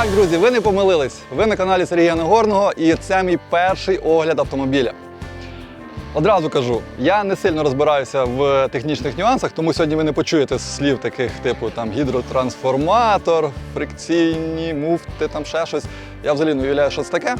Так, друзі, ви не помилились. Ви на каналі Сергія Нагорного і це мій перший огляд автомобіля. Одразу кажу, я не сильно розбираюся в технічних нюансах, тому сьогодні ви не почуєте слів таких типу там гідротрансформатор, фрикційні муфти, там ще щось. Я взагалі не уявляю, що це таке.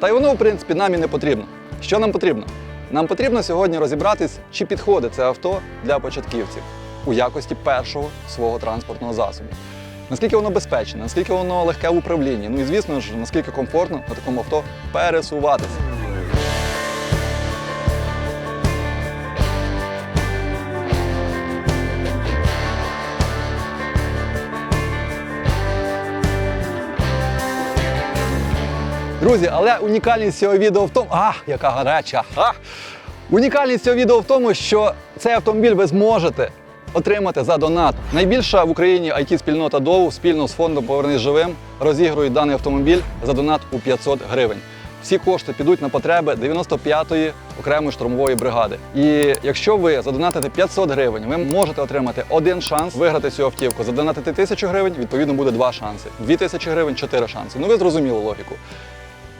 Та й воно, в принципі, нам і не потрібно. Що нам потрібно? Нам потрібно сьогодні розібратись, чи підходить це авто для початківців у якості першого свого транспортного засобу. Наскільки воно безпечне, наскільки воно легке в управлінні, ну і звісно ж, наскільки комфортно на такому авто пересуватися. Друзі, але унікальність цього відео в тому. А, яка гаряча! А! Унікальність цього відео в тому, що цей автомобіль ви зможете отримати за донат. Найбільша в Україні IT-спільнота ДОУ спільно з фондом Повернись живим розігрують даний автомобіль за донат у 500 гривень. Всі кошти підуть на потреби 95-ї окремої штурмової бригади. І якщо ви задонатите 500 гривень, ви можете отримати один шанс виграти цю автівку. Задонатити 1000 гривень, відповідно, буде два шанси. 2000 гривень чотири шанси. Ну ви зрозуміли логіку.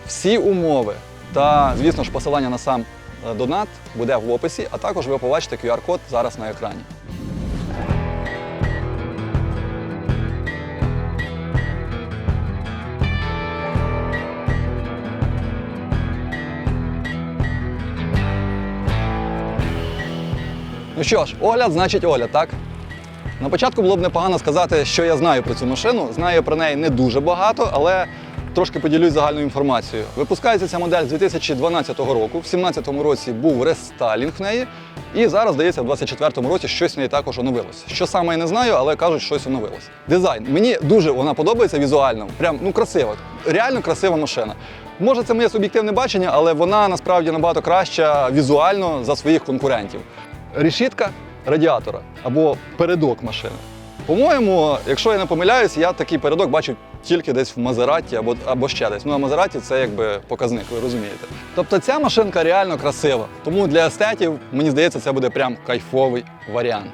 Всі умови та, звісно ж, посилання на сам е, донат буде в описі, а також ви побачите QR-код зараз на екрані. Ну що ж, огляд значить огляд, так? На початку було б непогано сказати, що я знаю про цю машину. Знаю про неї не дуже багато, але трошки поділюсь загальною інформацією. Випускається ця модель з 2012 року. В 2017 році був рестайлінг в неї. І зараз, здається, в 2024 році щось в неї також оновилось. Що саме я не знаю, але кажуть, щось оновилось. Дизайн. Мені дуже вона подобається візуально. Прям ну красива. Реально красива машина. Може, це моє суб'єктивне бачення, але вона насправді набагато краща візуально за своїх конкурентів. Решітка радіатора або передок машини. По-моєму, якщо я не помиляюсь, я такий передок бачив тільки десь в Мазераті або, або ще десь. Ну, а Мазераті це якби показник, ви розумієте. Тобто ця машинка реально красива. Тому для естетів, мені здається, це буде прям кайфовий варіант.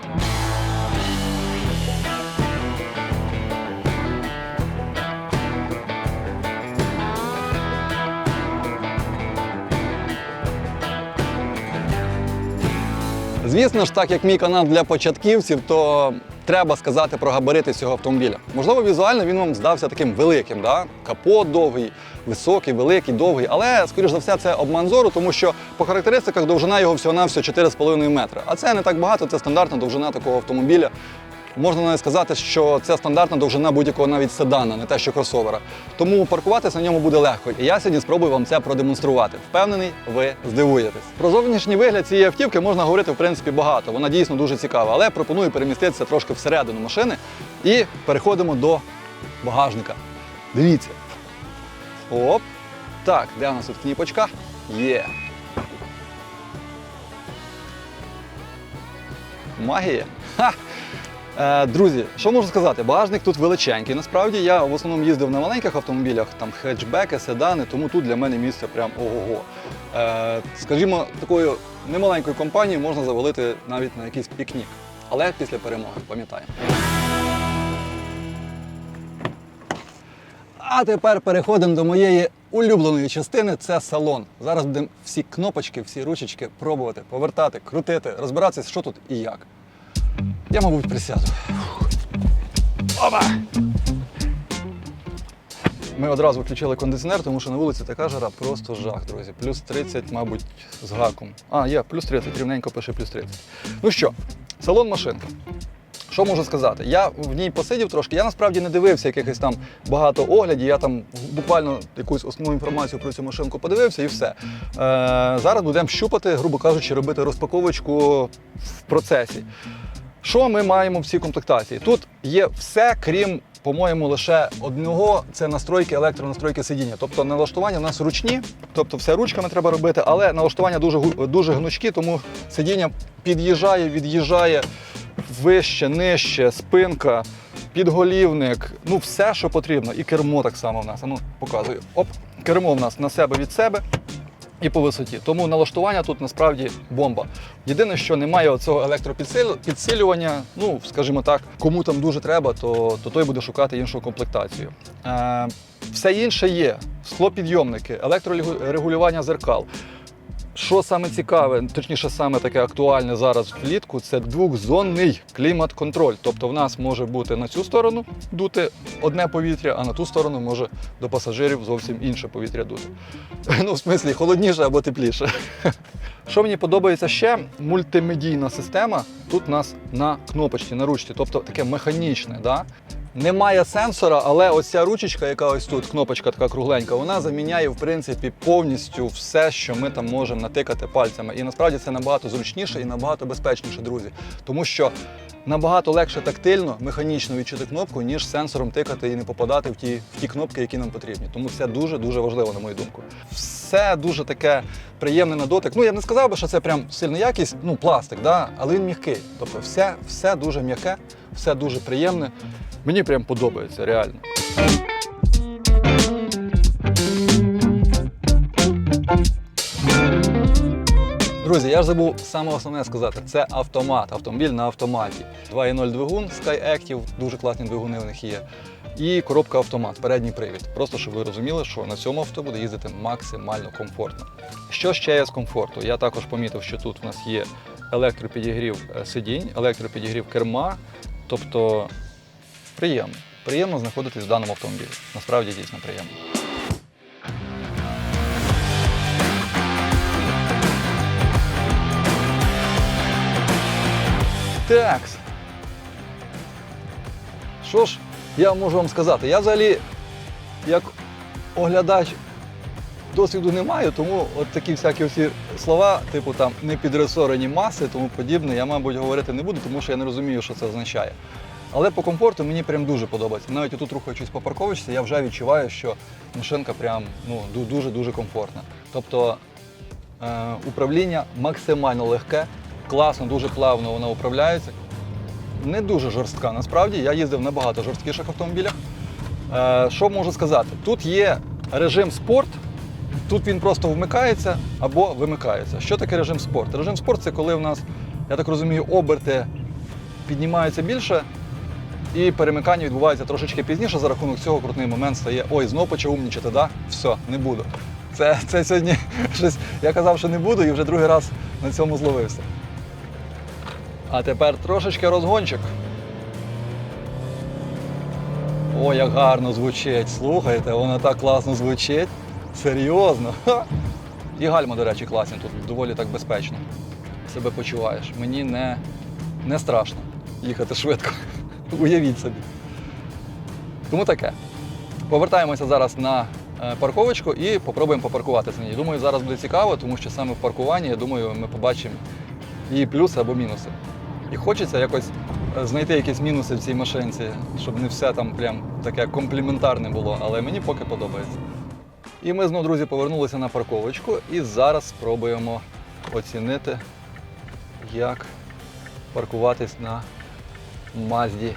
Звісно ж, так як мій канал для початківців, то треба сказати про габарити цього автомобіля. Можливо, візуально він вам здався таким великим, да? капот довгий, високий, великий, довгий. Але, скоріш за все, це обман зору, тому що по характеристиках довжина його всього-навсього 4,5 метри. А це не так багато, це стандартна довжина такого автомобіля. Можна навіть сказати, що це стандартна довжина будь-якого навіть седана, не те, що кросовера. Тому паркуватися на ньому буде легко. І я сьогодні спробую вам це продемонструвати. Впевнений, ви здивуєтесь. Про зовнішній вигляд цієї автівки можна говорити в принципі багато. Вона дійсно дуже цікава, але пропоную переміститися трошки всередину машини і переходимо до багажника. Дивіться. Оп. Так, де у нас тут кніпочка? Є. Магія. Ха! Е, Друзі, що можу сказати? Багажник тут величенький. Насправді я в основному їздив на маленьких автомобілях, там хетчбеки, седани, тому тут для мене місце прям ого-го. Е, Скажімо, такою немаленькою компанією можна завалити навіть на якийсь пікнік. Але після перемоги, пам'ятаємо. А тепер переходимо до моєї улюбленої частини це салон. Зараз будемо всі кнопочки, всі ручечки пробувати, повертати, крутити, розбиратися, що тут і як. Я, мабуть, присяду. Опа! Ми одразу включили кондиціонер, тому що на вулиці така жара, просто жах, друзі. Плюс 30, мабуть, з гаком. А, є, плюс 30, рівненько пише плюс 30. Ну що, салон машинка. Що можу сказати? Я в ній посидів трошки. Я насправді не дивився якихось там багато оглядів. Я там буквально якусь основну інформацію про цю машинку подивився і все. Е, зараз будемо щупати, грубо кажучи, робити розпаковочку в процесі. Що ми маємо в цій комплектації? Тут є все, крім, по-моєму, лише одного це настройки, електронастройки сидіння. Тобто налаштування у нас ручні, тобто все ручками треба робити, але налаштування дуже, дуже гнучкі, тому сидіння під'їжджає, від'їжджає вище, нижче, спинка, підголівник, ну все, що потрібно. І кермо так само в нас. Ну, показую. Оп, кермо в нас на себе від себе. І по висоті. Тому налаштування тут насправді бомба. Єдине, що немає оцього електропідсилювання, ну, скажімо так, кому там дуже треба, то, то той буде шукати іншу комплектацію. Е, все інше є: склопідйомники, електрорегулювання зеркал. Що саме цікаве, точніше, саме таке актуальне зараз влітку, це двохзонний клімат-контроль. Тобто в нас може бути на цю сторону дути одне повітря, а на ту сторону може до пасажирів зовсім інше повітря дути. Ну, в смислі, холодніше або тепліше. Що мені подобається ще, мультимедійна система тут у нас на кнопочці, на ручці, тобто таке механічне. Да? Немає сенсора, але ось ця ручечка, яка ось тут, кнопочка така кругленька, вона заміняє в принципі повністю все, що ми там можемо натикати пальцями. І насправді це набагато зручніше і набагато безпечніше, друзі. Тому що набагато легше тактильно, механічно відчути кнопку, ніж сенсором тикати і не попадати в ті, в ті кнопки, які нам потрібні. Тому це дуже дуже важливо, на мою думку. Все дуже таке приємне на дотик. Ну я б не сказав би, що це прям сильна якість, ну пластик, да? але він м'який. Тобто, все, все дуже м'яке, все дуже приємне. Мені прям подобається, реально. Друзі, я ж забув саме основне сказати: це автомат, автомобіль на автоматі. 2.0 двигун SkyActiv, дуже класні двигуни в них є. І коробка автомат, передній привід. Просто щоб ви розуміли, що на цьому авто буде їздити максимально комфортно. Що ще є з комфорту? Я також помітив, що тут у нас є електропідігрів е, сидінь, електропідігрів керма. Тобто приємно. Приємно знаходитись в даному автомобілі. Насправді дійсно приємно. Такс. Що ж, я можу вам сказати? Я взагалі, як оглядач, досвіду не маю, тому от такі всякі всі слова, типу там не підресорені маси, тому подібне, я, мабуть, говорити не буду, тому що я не розумію, що це означає. Але по комфорту мені прям дуже подобається. Навіть отут рухаючись по парковочці, я вже відчуваю, що машинка прям ну, дуже-дуже комфортна. Тобто е, управління максимально легке, класно, дуже плавно вона управляється. Не дуже жорстка. Насправді я їздив на багато жорсткіших автомобілях. Е, що можу сказати? Тут є режим спорт, тут він просто вмикається або вимикається. Що таке режим спорт? Режим спорт це коли в нас, я так розумію, оберти піднімаються більше, і перемикання відбувається трошечки пізніше. За рахунок цього крутний момент стає ой, знов почав умнічати, да? Все, не буду. Це, це сьогодні щось. Я казав, що не буду, і вже другий раз на цьому зловився. А тепер трошечки розгончик. О, як гарно звучить. Слухайте, воно так класно звучить. Серйозно. І гальма, до речі, класні тут доволі так безпечно. Себе почуваєш. Мені не, не страшно їхати швидко. Уявіть собі. Тому таке. Повертаємося зараз на е, парковочку і попробуємо попаркуватися на ній. Думаю, зараз буде цікаво, тому що саме в паркуванні, я думаю, ми побачимо її плюси або мінуси. І хочеться якось е, знайти якісь мінуси в цій машинці, щоб не все там прям таке компліментарне було, але мені поки подобається. І ми знову, друзі, повернулися на парковочку і зараз спробуємо оцінити, як паркуватись на Mazda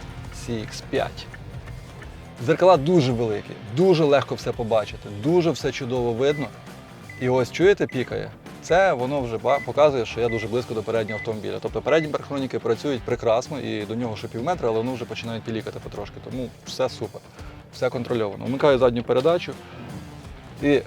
CX5. Зеркала дуже великі, дуже легко все побачити, дуже все чудово видно. І ось чуєте, пікає. Це воно вже показує, що я дуже близько до переднього автомобіля. Тобто передні парктроніки працюють прекрасно і до нього ще пів метра, але вони вже починають пілікати потрошки. Тому все супер, все контрольовано. Вмикаю задню передачу. І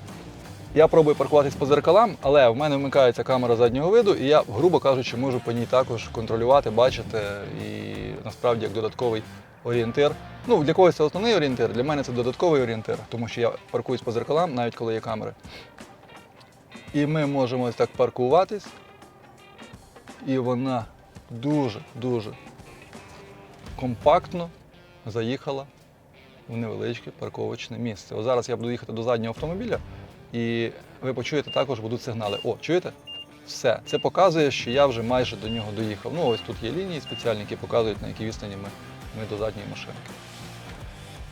я пробую паркуватись по зеркалам, але в мене вмикається камера заднього виду, і я, грубо кажучи, можу по ній також контролювати, бачити і насправді як додатковий орієнтир. Ну, для когось це основний орієнтир, для мене це додатковий орієнтир, тому що я паркуюсь по зеркалам, навіть коли є камери. І ми можемо ось так паркуватись, і вона дуже-дуже компактно заїхала в невеличке парковочне місце. Ось зараз я буду їхати до заднього автомобіля, і ви почуєте також будуть сигнали. О, чуєте? Все, це показує, що я вже майже до нього доїхав. Ну, ось тут є лінії спеціальні, які показують, на якій відстані ми, ми до задньої машинки.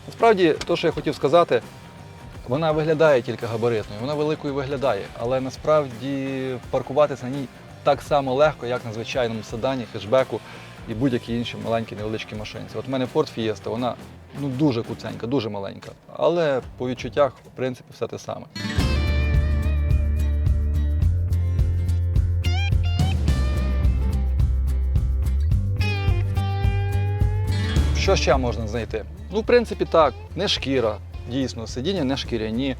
Насправді, те, що я хотів сказати, вона виглядає тільки габаритною, вона великою виглядає, але насправді паркуватися на ній так само легко, як на звичайному седані, хешбеку і будь-якій іншій маленькій невеличкій машинці. От в мене Ford Fiesta, вона ну, дуже куценька, дуже маленька, але по відчуттях, в принципі, все те саме. Що ще можна знайти? Ну, в принципі, так, не шкіра, дійсно, сидіння не шкіряні.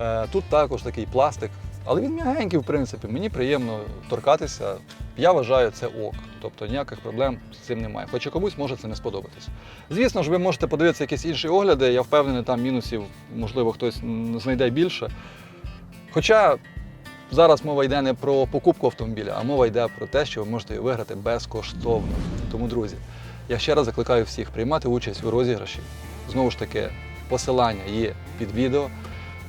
Е, Тут також такий пластик, але він м'ягенький, в принципі. Мені приємно торкатися. Я вважаю це ок. Тобто ніяких проблем з цим немає. Хоча комусь може це не сподобатись. Звісно ж, ви можете подивитися якісь інші огляди. Я впевнений, там мінусів, можливо, хтось знайде більше. Хоча зараз мова йде не про покупку автомобіля, а мова йде про те, що ви можете його виграти безкоштовно. Тому, друзі, я ще раз закликаю всіх приймати участь у розіграші. Знову ж таки, посилання є під відео.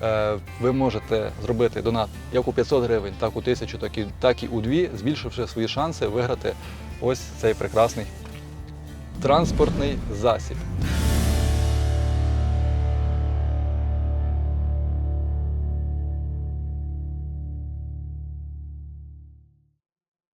Е, Ви можете зробити донат як у 500 гривень, так у 1000, так і, так і у 2, збільшивши свої шанси виграти ось цей прекрасний транспортний засіб.